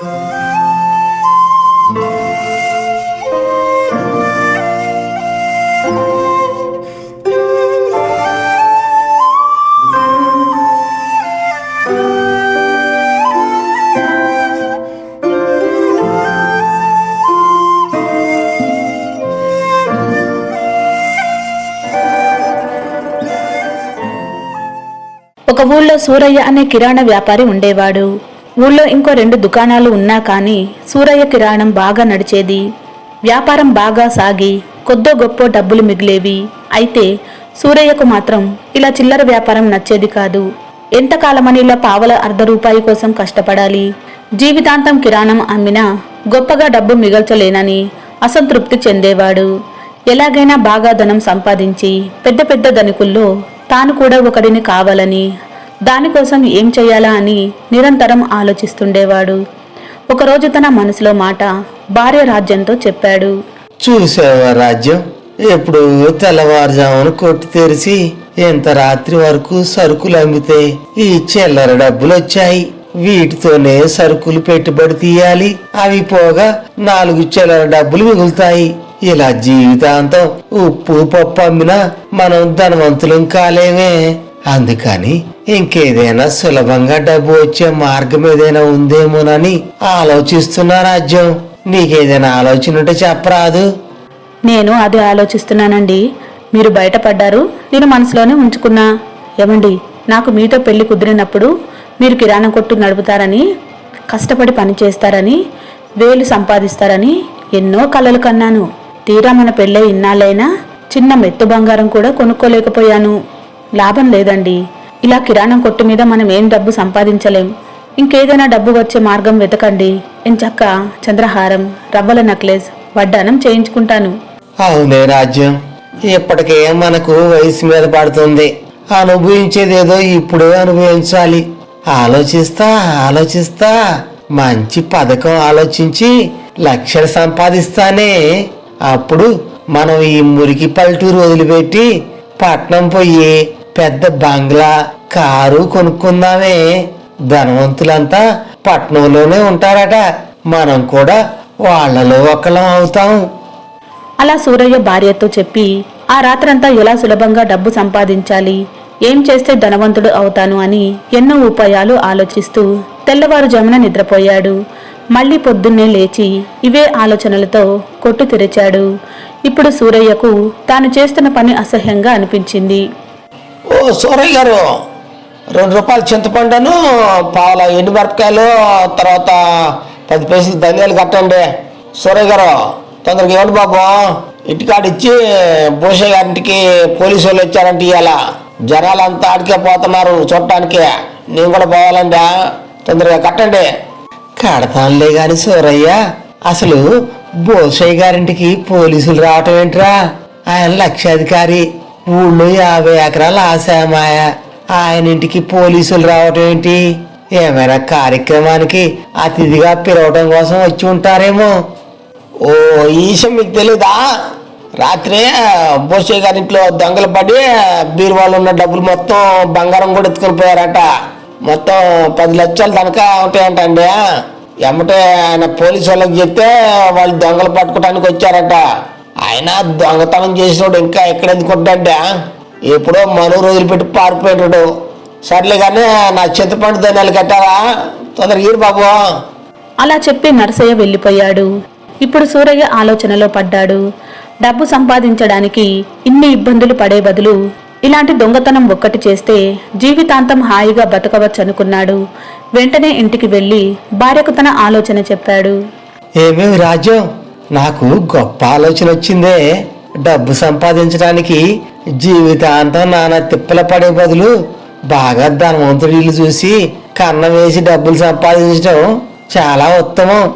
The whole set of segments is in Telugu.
ఒక ఊళ్ళో సూరయ్య అనే కిరాణా వ్యాపారి ఉండేవాడు. ఊళ్ళో ఇంకో రెండు దుకాణాలు ఉన్నా కానీ సూరయ్య కిరాణం బాగా నడిచేది. వ్యాపారం బాగా సాగి కొద్దో గొప్ప డబ్బులు మిగిలేవి. అయితే సూరయ్యకు మాత్రం ఇలా చిల్లర వ్యాపారం నచ్చేది కాదు. ఎంతకాలమని ఇలా పావల అర్ధ రూపాయి కోసం కష్టపడాలి. జీవితాంతం కిరాణం అమ్మినా గొప్పగా డబ్బు మిగల్చలేనని అసంతృప్తి చెందేవాడు. ఎలాగైనా బాగా ధనం సంపాదించి పెద్ద పెద్ద ధనికుల్లో తాను కూడా ఒకడిని కావాలని దానికోసం ఏం చేయాలా అని నిరంతరం ఆలోచిస్తుండేవాడు. ఒకరోజు తన మనసులో మాట భార్య రాజ్యంతో చెప్పాడు. చూసావా రాజ్యం? ఎప్పుడు తెల్లవారుజామున కొట్టు తెరిచి ఎంత రాత్రి వరకు సరుకులు అమ్మితే ఈ చిల్లర డబ్బులు వచ్చాయి వీటితోనే సరుకులు పెట్టుబడి తీయాలి. అవి పోగా నాలుగు చిల్లర డబ్బులు మిగులుతాయి. ఇలా జీవితాంతం ఉప్పు పప్పు అమ్మినా మనం ధనవంతులం కాలేమే. అందుకని ఇంకేదైనా సులభంగా డబ్బు వచ్చే మార్గం ఏదైనా ఉందేమోనని ఆలోచిస్తున్నా రాజ్యం. నీకేదైనా ఆలోచన ఉంటే చెప్పరాదు. నేను అది ఆలోచిస్తున్నానండి. మీరు బయటపడ్డారు నేను మనసులోనే ఉంచుకున్నా. ఏమండి నాకు మీతో పెళ్ళి కుదిరినప్పుడు మీరు కిరాణా కొట్టు నడుపుతారని కష్టపడి పని చేస్తారని వేలు సంపాదిస్తారని ఎన్నో కలలు కన్నాను. తీరా మన పెళ్ళై ఇన్నాళ్ళైనా చిన్న మెత్తు బంగారం కూడా కొనుక్కోలేకపోయాను. లాభం లేదండి. ఇలా కిరాణం కొట్టు మీద మనం ఏం డబ్బు సంపాదించలేం. ఇంకేదైనా డబ్బు వచ్చే మార్గం వెతకండి. ఎంచక్క చంద్రహారం రవ్వల నెక్లెస్ వడ్డానం చేయించుకుంటాను. అవునే రాజ్యం. ఇప్పటికే మనకు వయసు మీద పడుతుంది. అనుభవించేదేదో ఇప్పుడే అనుభవించాలి. ఆలోచిస్తా ఆలోచిస్తా. మంచి పథకం ఆలోచించి లక్షలు సంపాదిస్తానే. అప్పుడు మనం ఈ మురికి పల్లెటూరు వదిలిపెట్టి పట్నం పోయి పెద్ద బంగ్లా కారు కొనుక్కుందామే. ధనవంతులంతా పట్నంలోనే ఉంటారట. మనం కూడా వాళ్ళలో ఒకళ్ళం అవుతాం. అలా సూరయ్య భార్యతో చెప్పి ఆ రాత్రంతా ఎలా సులభంగా డబ్బు సంపాదించాలి? ఏం చేస్తే ధనవంతుడు అవుతాను అని ఎన్నో ఉపాయాలు ఆలోచిస్తూ తెల్లవారుజామున నిద్రపోయాడు. మళ్ళీ పొద్దున్నే లేచి ఇవే ఆలోచనలతో కొట్టు తెరిచాడు. ఇప్పుడు సూరయ్యకు తాను చేస్తున్న పని అసహ్యంగా అనిపించింది. సూరయ్య గారు రెండు రూపాయలు చింతపండును పావుల ఎండు మిరపకాయలు తర్వాత పది పైసలు ధనియాలు కట్టండి. సూరయ్య గారు తొందరగా ఇవ్వండి బాబు. ఇంటికాడ ఇచ్చి భూషయ్య గారింటికి పోలీసు వాళ్ళు వచ్చారంటే ఇవాళ జనాలంతా ఆడికే పోతున్నారు చూడటానికి. నేను కూడా పోవాలండి. తొందరగా కట్టండి. కడతానులే గాని సూరయ్య అసలు భూషయ్య గారింటికి పోలీసులు రావటం ఏంట్రా? ఆయన లక్షాధికారి. ఊళ్ళో యాభై ఎకరాల ఆశామాయ. ఆయన ఇంటికి పోలీసులు రావటం ఏంటి? ఏమైనా కార్యక్రమానికి అతిథిగా పిలవడం కోసం వచ్చి ఉంటారేమో? ఓ ఈ మీకు తెలీదా? రాత్రి బోసయ్య గారి ఇంట్లో దొంగలు పడి బీరువాళ్ళు ఉన్న డబ్బులు మొత్తం బంగారం కూడా ఎత్తుకొని పోయారట. మొత్తం పది లక్షలు తనక ఉంటాయంటండి. ఎమ్మటే ఆయన పోలీసు వాళ్ళకి చెప్తే వాళ్ళు దొంగలు పట్టుకోవడానికి వచ్చారట. ఆయన దొంగతనం చేసినోడు ఇంకా ఎక్కడ ఎందుకుంటాడే ఎప్పుడో మరో రోజులు పెట్టి పారిపోయాడు సర్లే కానీ నా చింతపండు ధనియాలు కట్టారా తొందరగా బాబు. అలా చెప్పి నరసయ్య వెళ్ళిపోయాడు. ఇప్పుడు సూరయ్య ఆలోచనలో పడ్డాడు. డబ్బు సంపాదించడానికి ఇన్ని ఇబ్బందులు పడే బదులు ఇలాంటి దొంగతనం ఒక్కటి చేస్తే జీవితాంతం హాయిగా బతకవచ్చనుకున్నాడు. వెంటనే ఇంటికి వెళ్ళి భార్యకు తన ఆలోచన చెప్పాడు. ఏమేమి రాజ్యం? నాకు గొప్ప ఆలోచన వచ్చిందే. డబ్బు సంపాదించడానికి జీవితాంతం నానా తిప్పల పడే బదులు బాగా ధనవంతుడి ఇల్లు చూసి కన్నం వేసి డబ్బులు సంపాదించడం చాలా ఉత్తమం.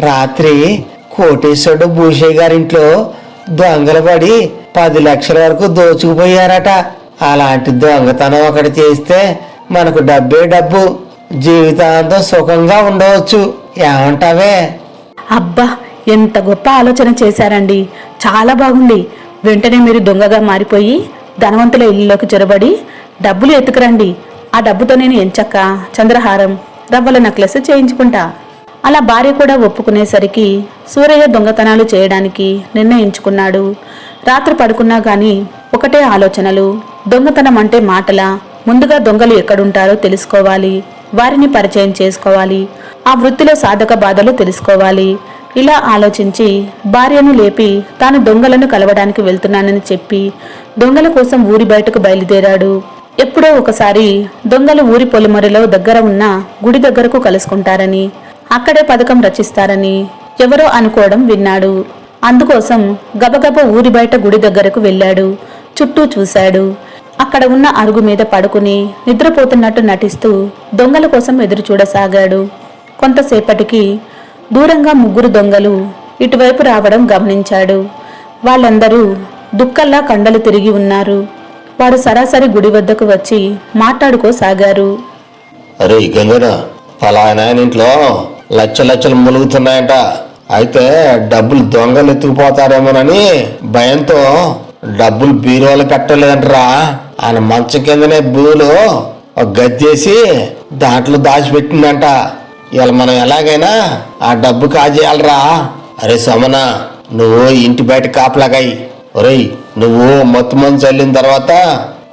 రాత్రి కోటేశ్వరుడు భూషయ్య గారింట్లో దొంగలు పడి పది లక్షల వరకు దోచుకుపోయారట. అలాంటి దొంగతనం ఒకటి చేస్తే మనకు డబ్బే డబ్బు. జీవితాంతం సుఖంగా ఉండవచ్చు. ఏమంటావే? అబ్బా ఎంత గొప్ప ఆలోచన చేశారండి. చాలా బాగుంది. వెంటనే మీరు దొంగగా మారిపోయి ధనవంతుల ఇల్లులోకి చొరబడి డబ్బులు ఎత్తుకురండి. ఆ డబ్బుతో నేను ఎంచక్క చంద్రహారం రవ్వల నెక్లెస్ చేయించుకుంటా. అలా భార్య కూడా ఒప్పుకునేసరికి సూరయ్య దొంగతనాలు చేయడానికి నిర్ణయించుకున్నాడు. రాత్రి పడుకున్నా గాని ఒకటే ఆలోచనలు. దొంగతనం అంటే మాటల? ముందుగా దొంగలు ఎక్కడుంటారో తెలుసుకోవాలి. వారిని పరిచయం చేసుకోవాలి. ఆ వృత్తిలో సాధక బాధలు తెలుసుకోవాలి. ఇలా ఆలోచించి భార్యను లేపి తాను దొంగలను కలవడానికి వెళ్తున్నానని చెప్పి దొంగల కోసం ఊరి బయటకు బయలుదేరాడు. ఎప్పుడో ఒకసారి దొంగలు ఊరి పొలిమరిలో దగ్గర ఉన్న గుడి దగ్గరకు కలుసుకుంటారని అక్కడే పథకం రచిస్తారని ఎవరో అనుకోవడం విన్నాడు. అందుకోసం గబగబ ఊరి బయట గుడి దగ్గరకు వెళ్ళాడు. చుట్టూ చూశాడు. అక్కడ ఉన్న అరుగు మీద పడుకుని నిద్రపోతున్నట్టు నటిస్తూ దొంగల కోసం ఎదురు చూడసాగాడు కొంతసేపటికి దూరంగా ముగ్గురు దొంగలు ఇటువైపు రావడం గమనించాడు. వాళ్ళందరూ దుక్కల్లా కండలు తిరిగి ఉన్నారు. వారు సరాసరి గుడి వద్దకు వచ్చి మాట్లాడుకోసాగారు. అరే గంగన పలానా ఇంట్లో లచ్చ లచ్చలు ములుగుతున్నాయట అయితే డబ్బులు దొంగలు ఎత్తుకుపోతారేమోనని భయంతో డబ్బులు బీరోలు పెట్టలేదంటరా. ఆయన మంచం కిందనే బూలు గద్దేసి దాంట్లో దాచిపెట్టిందంట. ఇలా మనం ఎలాగైనా ఆ డబ్బు కాజేయాలరా. అరే సమన నువ్వు ఇంటి బయట కాపలాగాయి. ఒరేయ్ నువ్వు మొత్తం మంది చల్లిన తర్వాత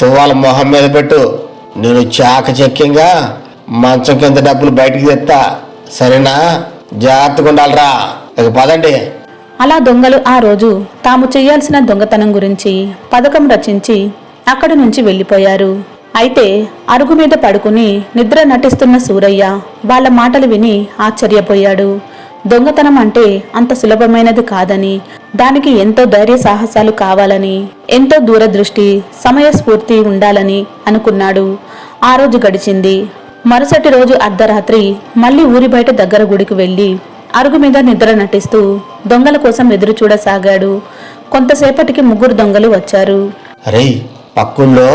తువ్వాల మొహం మీద పెట్టు. నేను చాకచక్యంగా మంచం కింద డబ్బులు బయటికి తెస్తా సరేనా? జాగ్రత్తగా ఉండాలిరా. ఇక పదండి. అలా దొంగలు ఆ రోజు తాము చేయాల్సిన దొంగతనం గురించి పథకం రచించి అక్కడి నుంచి వెళ్ళిపోయారు. అయితే అరుగు మీద పడుకుని నిద్ర నటిస్తున్న సూరయ్య వాళ్ళ మాటలు విని ఆశ్చర్యపోయాడు. దొంగతనం అంటే అంత సులభమైనది కాదని దానికి ఎంతో ధైర్య సాహసాలు కావాలని ఎంతో దూరదృష్టి సమయస్ఫూర్తి ఉండాలని అనుకున్నాడు. ఆ రోజు గడిచింది. మరుసటి రోజు అర్ధరాత్రి మళ్ళీ ఊరి బయట దగ్గర గుడికి వెళ్ళి అరుగు మీద నిద్ర నటిస్తూ దొంగల కోసం ఎదురు చూడసాగాడు. కొంతసేపటికి ముగ్గురు దొంగలు వచ్చారు. అరే పక్కుల్లో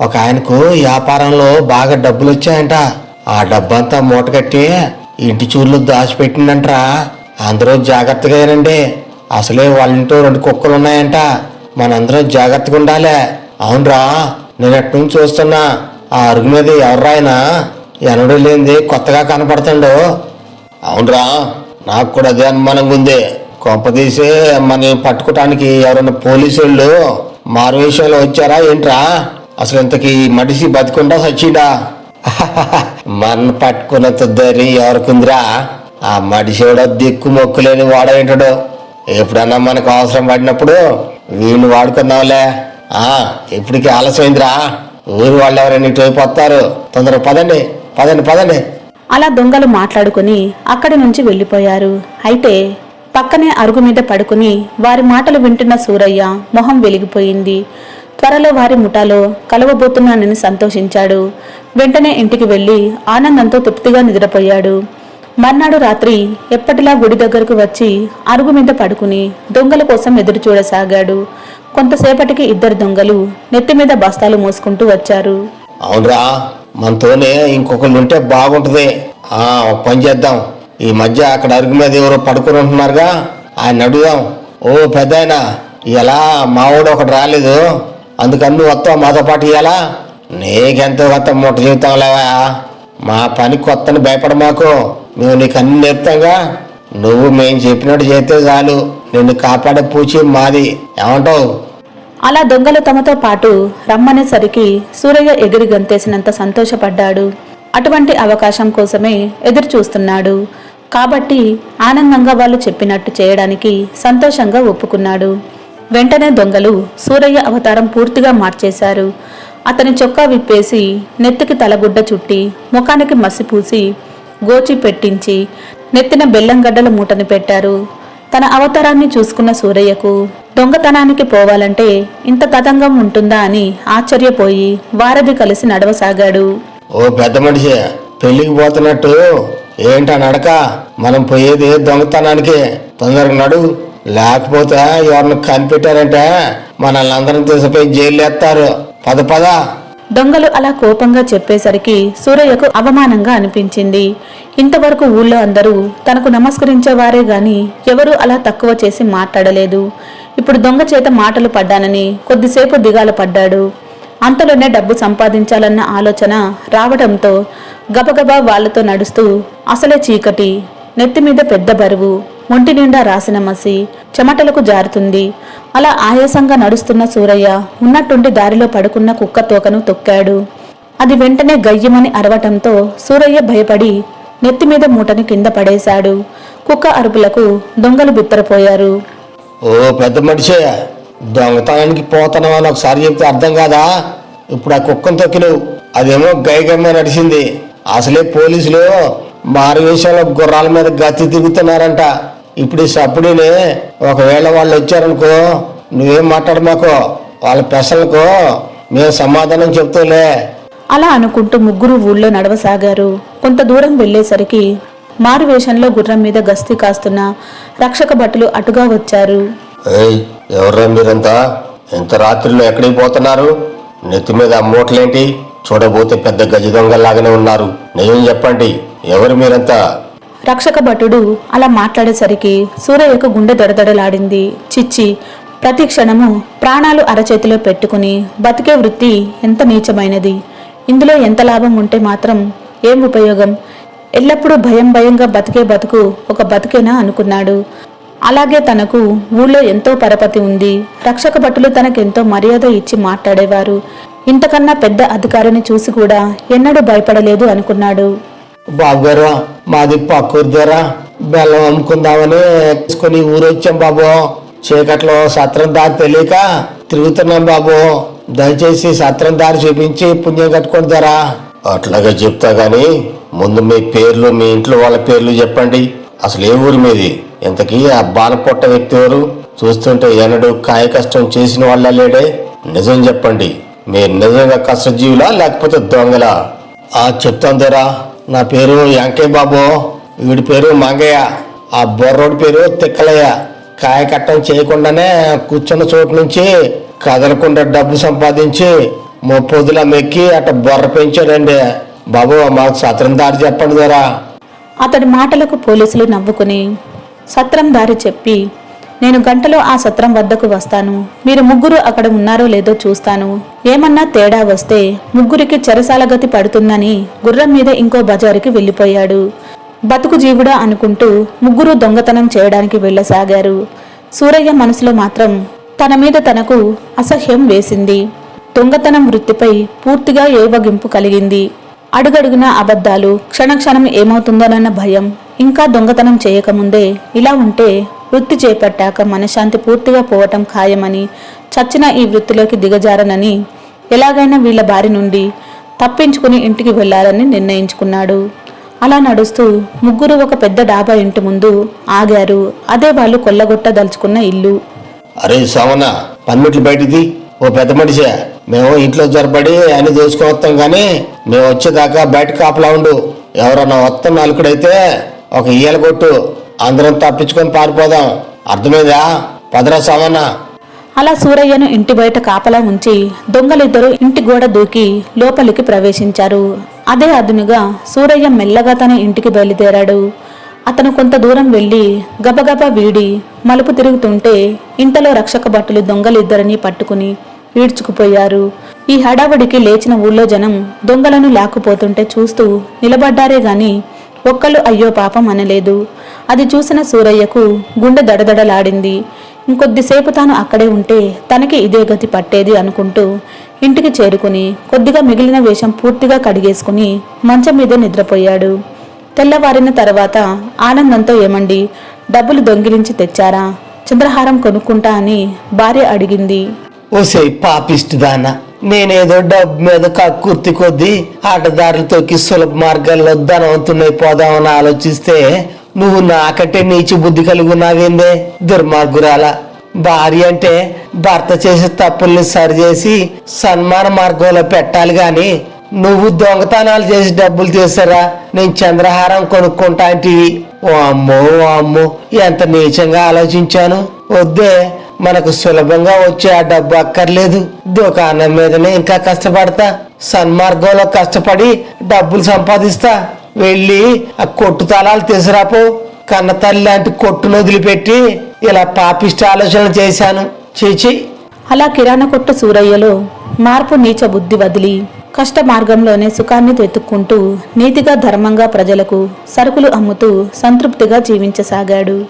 ఒక ఆయనకు వ్యాపారంలో బాగా డబ్బులు వచ్చాయంట ఆ డబ్బంతా మూటగట్టి ఇంటి చూర్లు దాచిపెట్టిందంట్రా. అందరూ జాగ్రత్తగా ఏనండి అసలే వాళ్ళ ఇంట్లో రెండు కుక్కలు ఉన్నాయంట మనందరం జాగ్రత్తగా ఉండాలి. అవునరా నేను ఎటు నుంచి చూస్తున్నా ఆ అరుగు మీద ఎవర్రాయనా ఎనడు లేనిది కొత్తగా కనపడుతుండు. అవునరా నాకు కూడా అదే అనుమానంగా ఉంది. కొంపదీసి మనం పట్టుకోవటానికి ఎవరైనా పోలీసు వాళ్ళు మారు విషయంలో వచ్చారా ఏంట్రా? అసలు ఇంతకీ మడిసి బతికుండా సచ్చిడా? మన పట్టుకున్నంత ధైర్యం ఎవరికిందిరా? ఆ మడిసి కూడా దిక్కు మొక్కులేని వాడేంటాడు ఎప్పుడన్నా మనకు అవసరం పడినప్పుడు వీడిని వాడుకుందాంలే. ఆ ఇప్పటికి ఆలస్యమైందిరా. ఊరు వాళ్ళు ఎవరైనా ఇటువైపు వస్తారు. తొందరగా పదండి పదండి పదండి. అలా దొంగలు మాట్లాడుకుని అక్కడి నుంచి వెళ్ళిపోయారు. అయితే పక్కనే అరుగు మీద పడుకుని వారి మాటలు వింటున్న సూరయ్య మొహం వెలిగిపోయింది. త్వరలో వారి ముఠాలో కలవబోతున్నానని సంతోషించాడు. వెంటనే ఇంటికి వెళ్ళి ఆనందంతో తృప్తిగా నిద్రపోయాడు. మర్నాడు రాత్రి ఎప్పటిలా గుడి దగ్గరకు వచ్చి అరుగు మీద పడుకుని దొంగల కోసం ఎదురు చూడసాగాడు. కొంతసేపటికి ఇద్దరు దొంగలు నెత్తి మీద బస్తాలు మోసుకుంటూ వచ్చారు. అవునరా మనతోనే ఇంకొకళ్ళు ఉంటే బాగుంటది. ఆ పని చేద్దాం. ఈ మధ్య అక్కడ అరుగు మీద ఎవరో పడుకుని ఉంటున్నారుగా ఆయన అడుగుదాం. ఓ పెద్ద ఎలా మావాడు ఒకటి రాలేదు. అందుకని నువ్వు వస్తావు? మాతో పాటు ఇవ్వాలా నీకెంతో కొత్త మూట జీవితం లేవా? మా పని కొత్తని భయపడ మాకు. మేము నీకు అన్ని నేర్పుతాంగా నువ్వు మేము చెప్పినట్టు చేస్తే చాలు. నిన్ను కాపాడే పూచి మాది. ఏమంటావు? అలా దొంగలు తమతో పాటు రమ్మనేసరికి సూరయ్య ఎగిరి గంతేసినంత సంతోషపడ్డాడు. అటువంటి అవకాశం కోసమే ఎదురు చూస్తున్నాడు. కాబట్టి ఆనందంగా వాళ్ళు చెప్పినట్టు చేయడానికి సంతోషంగా ఒప్పుకున్నాడు. వెంటనే దొంగలు సూరయ్య అవతారం పూర్తిగా మార్చేశారు. అతని చొక్కా విప్పేసి నెత్తికి తలగుడ్డ చుట్టి ముఖానికి మసిపూసి గోచి పెట్టించి నెత్తిన బెల్లంగడ్డల మూటని పెట్టారు. తన అవతారాన్ని చూసుకున్న సూరయ్యకు దొంగతనానికి పోవాలంటే ఇంత తతంగం ఉంటుందా అని ఆశ్చర్యపోయి వారధి కలిసి నడవసాగాడు. ఓ పెద్ద మనిషి పెళ్ళికి పోతున్నట్టు ఏంటా నడక? మనం పోయేది దొంగతనానికి. తొందరగా నడు. లేకపోతే ఎవరిని కనిపెట్టారంటే మనల్ని అందరం తీసుకుపోయి జైలు వేస్తారు పద పద. దొంగలు అలా కోపంగా చెప్పేసరికి సూరయ్యకు అవమానంగా అనిపించింది. ఇంతవరకు ఊళ్ళో అందరూ తనకు నమస్కరించేవారే గాని ఎవరూ అలా తక్కువ చేసి మాట్లాడలేదు. ఇప్పుడు దొంగ చేత మాటలు పడ్డానని కొద్దిసేపు దిగాలు పడ్డాడు. అంతలోనే డబ్బు సంపాదించాలన్న ఆలోచన రావడంతో గబగబా వాళ్ళతో నడుస్తూ అసలే చీకటి నెత్తిమీద పెద్ద బరువు ఒంటి నిండా రాసిన మసి చెమటలకు జారుతుంది. అలా ఆయాసంగా నడుస్తున్న సూరయ్య ఉన్నట్టుండి దారిలో పడుకున్న కుక్క తోకను తొక్కాడు. అది వెంటనే గయ్యమని అరవటంతో సూరయ్య భయపడి నెత్తి మీద మూటని కింద పడేశాడు. కుక్క అరుపులకు దొంగలు బిత్తరపోయారు. ఓ పెద్ద మనిషే దొంగతనానికి పోతున్నావు అని ఒకసారి చెప్తే అర్థం కాదా? ఇప్పుడు ఆ కుక్కను తొక్కినవు. అదేమో గైగమ్మ నడిచింది. అసలే పోలీసులు మారువేషంలో గుర్రాల మీద గతి తిరుగుతున్నారంట. ఇప్పుడు ఈ సప్పుడిని ఒకవేళ వాళ్ళు వచ్చారనుకో నువ్వేం మాట్లాడు మాకు వాళ్ళ పెసలకు మేము సమాధానం చెప్తాలే. అలా అనుకుంటూ ముగ్గురు ఊళ్ళో నడవసాగారు. కొంత దూరం వెళ్ళేసరికి మారు వేషంలో గుర్రం మీద గస్తీ కాస్తున్న రక్షక భటులు అటుగా వచ్చారు. ఏయ్ ఎవర్రా మీరంతా? ఇంత రాత్రిలో ఎక్కడికి పోతున్నారు? నెత్తి మీద ఆ మూటలేంటి చూడబోతే పెద్ద గజ దొంగలాగానే ఉన్నారు. నిజం చెప్పండి ఎవరు మీరంతా? రక్షక భటుడు అలా మాట్లాడేసరికి సూరయ్యకు గుండె దడదడలాడింది. చిచ్చి ప్రతి క్షణము ప్రాణాలు అరచేతిలో పెట్టుకుని బతికే వృత్తి ఎంత నీచమైనది. ఇందులో ఎంత లాభం ఉంటే మాత్రం ఏం ఉపయోగం? ఎల్లప్పుడూ భయం భయంగా బతికే బతుకు ఒక బతికేనా అనుకున్నాడు. అలాగే తనకు ఊళ్ళో ఎంతో పరపతి ఉంది. రక్షక భటులు తనకెంతో మర్యాద ఇచ్చి మాట్లాడేవారు. ఇంతకన్నా పెద్ద అధికారిని చూసి కూడా ఎన్నడూ భయపడలేదు అనుకున్నాడు. బాబు గారు మాది పక్కూరు ద్వారా బెల్లం అమ్ముకుందామని తీసుకొని ఊరు వచ్చాం బాబు. చీకట్లో సత్రం దారి తెలియక తిరుగుతున్నాం బాబు. దయచేసి సత్రం దారి చూపించి పుణ్యం కట్టుకోండి ధరా అట్లాగే చెప్తా గాని ముందు మీ పేర్లు మీ ఇంట్లో వాళ్ళ పేర్లు చెప్పండి. అసలు ఏ ఊరు మీది? ఇంతకీ ఆ బాలపొట్ట వ్యక్తి ఎవరు? చూస్తుంటే ఎన్నడూ కాయ కష్టం చేసిన వాళ్ళ లేడే. నిజం చెప్పండి మీరు నిజంగా కష్టజీవులా లేకపోతే దొంగలా? ఆ చెప్తాను దేరా నా పేరు వెంకయ్య బాబు. వీడి పేరు మంగయ్య. ఆ బొర్రోడి పేరు తిక్కలయ్య. కాయ కట్టం చేయకుండానే కూర్చున్న చోటు నుంచి కదలకుండా డబ్బు సంపాదించి ముప్పొద్దుల మెక్కి అట్ట బొర్ర పెంచాడండి. బాబు మాకు సత్రం దారి చెప్పండి ద్వారా అతడి మాటలకు పోలీసులు నవ్వుకుని సత్రం దారి చెప్పి నేను గంటలో ఆ సత్రం వద్దకు వస్తాను. మీరు ముగ్గురు అక్కడ ఉన్నారో లేదో చూస్తాను. ఏమన్నా తేడా వస్తే ముగ్గురికి చెరసాల గతి పడుతుందని గుర్రం మీద ఇంకో బజారుకి వెళ్ళిపోయాడు. బతుకు జీవుడా అనుకుంటూ ముగ్గురు దొంగతనం చేయడానికి వెళ్ళసాగారు. సూరయ్య మనసులో మాత్రం తన మీద తనకు అసహ్యం వేసింది. దొంగతనం వృత్తిపై పూర్తిగా ఏవగింపు కలిగింది. అడుగడుగున అబద్ధాలు క్షణక్షణం ఏమవుతుందోనన్న భయం ఇంకా దొంగతనం చేయకముందే ఇలా ఉంటే వృత్తి చేపట్టాక మనశ్శాంతి పూర్తిగా పోవటం ఖాయమని చచ్చిన ఈ వృత్తిలోకి దిగజారనని ఎలాగైనా వీళ్ళ బారి నుండి తప్పించుకుని ఇంటికి వెళ్ళాలని నిర్ణయించుకున్నాడు. అలా నడుస్తూ ముగ్గురు ఒక పెద్ద డాబా ఇంటి ముందు ఆగారు. అదే వాళ్ళు కొల్లగొట్టదలుచుకున్న ఇల్లు. అరే సోమన్న పన్నుట్లు బయటిది ఓ పెద్ద మనిషి. మేము ఇంట్లో జరబడి అని దోసుకొని కానీ మేము వచ్చేదాకా బయట కాపలా ఉండు. ఎవరన్నా వస్తాం నలుకుడైతే ఒక ఈయల కొట్టు. అందరం తప్పించుకొని పారిపోదాం. అర్థమైందా? పదరా సోమన్న. అలా సూరయ్యను ఇంటి బయట కాపలా ఉంచి దొంగలిద్దరూ ఇంటి గోడ దూకి లోపలికి ప్రవేశించారు. అదే అదునుగా సూరయ్య మెల్లగా తన ఇంటికి బయలుదేరాడు. అతను కొంత దూరం వెళ్ళి గబగబా వీడి మలుపు తిరుగుతుంటే ఇంతలో రక్షక భటులు దొంగలిద్దరిని పట్టుకుని ఈడ్చుకుపోయారు. ఈ హడావుడికి లేచిన ఊళ్ళో జనం దొంగలను లాక్కుపోతుంటే చూస్తూ నిలబడ్డారే గాని ఒక్కళ్ళు అయ్యో పాపం అనలేదు. అది చూసిన సూరయ్యకు గుండె దడదడలాడింది. ఇంకొద్దిసేపు తాను అక్కడే ఉంటే తనకి ఇదే గతి పట్టేది అనుకుంటూ ఇంటికి చేరుకుని కొద్దిగా మిగిలిన వేషం పూర్తిగా కడిగేసుకుని మంచం మీద నిద్రపోయాడు. తెల్లవారిన తర్వాత ఆనందంతో ఏమండి డబ్బులు దొంగిలించి తెచ్చారా? చంద్రహారం కొనుక్కుంటా అని భార్య అడిగింది. ఓసే పాపిష్టిదాన నేనేదో డబ్బు మీద కక్కుర్తి కొద్దీ ఆటదారులతోకి సులభ మార్గాల్లో ధనవంతున్నాయి పోదామని ఆలోచిస్తే నువ్వు నాకంటే నీచి బుద్ధి కలిగి ఉన్నావేందే? దుర్మార్గురాల. భార్య అంటే భర్త చేసే తప్పుల్ని సరిచేసి సన్మాన మార్గంలో పెట్టాలి గాని నువ్వు దొంగతనాలు చేసి డబ్బులు తీసారా? నేను చంద్రహారం కొనుక్కుంటా అంటివి. ఓ అమ్మో ఓ అమ్మో ఎంత నీచంగా ఆలోచించాను. వద్దే మనకు సులభంగా వచ్చే ఆ డబ్బు అక్కర్లేదు. దుకాణం మీదనే ఇంకా కష్టపడతా. సన్మార్గంలో కష్టపడి డబ్బులు సంపాదిస్తా. వెళ్ళి ఆ కొట్టు తలాలు తీసురాపో కన్న తల్లి లాంటి కొట్టును వదిలిపెట్టి ఇలా పాపిష్ట ఆలోచనలు చేశాను. చీచి. అలా కిరాణా కొట్టు సూరయ్యలో మార్పు నీచ బుద్ధి వదిలి కష్ట మార్గంలోనే సుఖాన్ని వెతుక్కుంటూ నీతిగా ధర్మంగా ప్రజలకు సరుకులు అమ్ముతూ సంతృప్తిగా జీవించసాగాడు.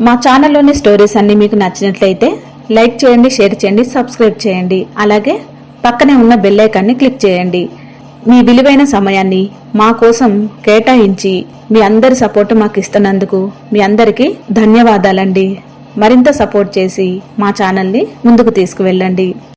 మా ఛానల్లోని స్టోరీస్ అన్ని మీకు నచ్చినట్లయితే లైక్ చేయండి షేర్ చేయండి సబ్స్క్రైబ్ చేయండి. అలాగే పక్కనే ఉన్న బెల్ ఐకాన్ని క్లిక్ చేయండి. మీ విలువైన సమయాన్ని మా కోసం కేటాయించి మీ అందరి సపోర్ట్ మాకు ఇస్తున్నందుకు మీ అందరికీ ధన్యవాదాలండి. మరింత సపోర్ట్ చేసి మా ఛానల్ని ముందుకు తీసుకువెళ్ళండి.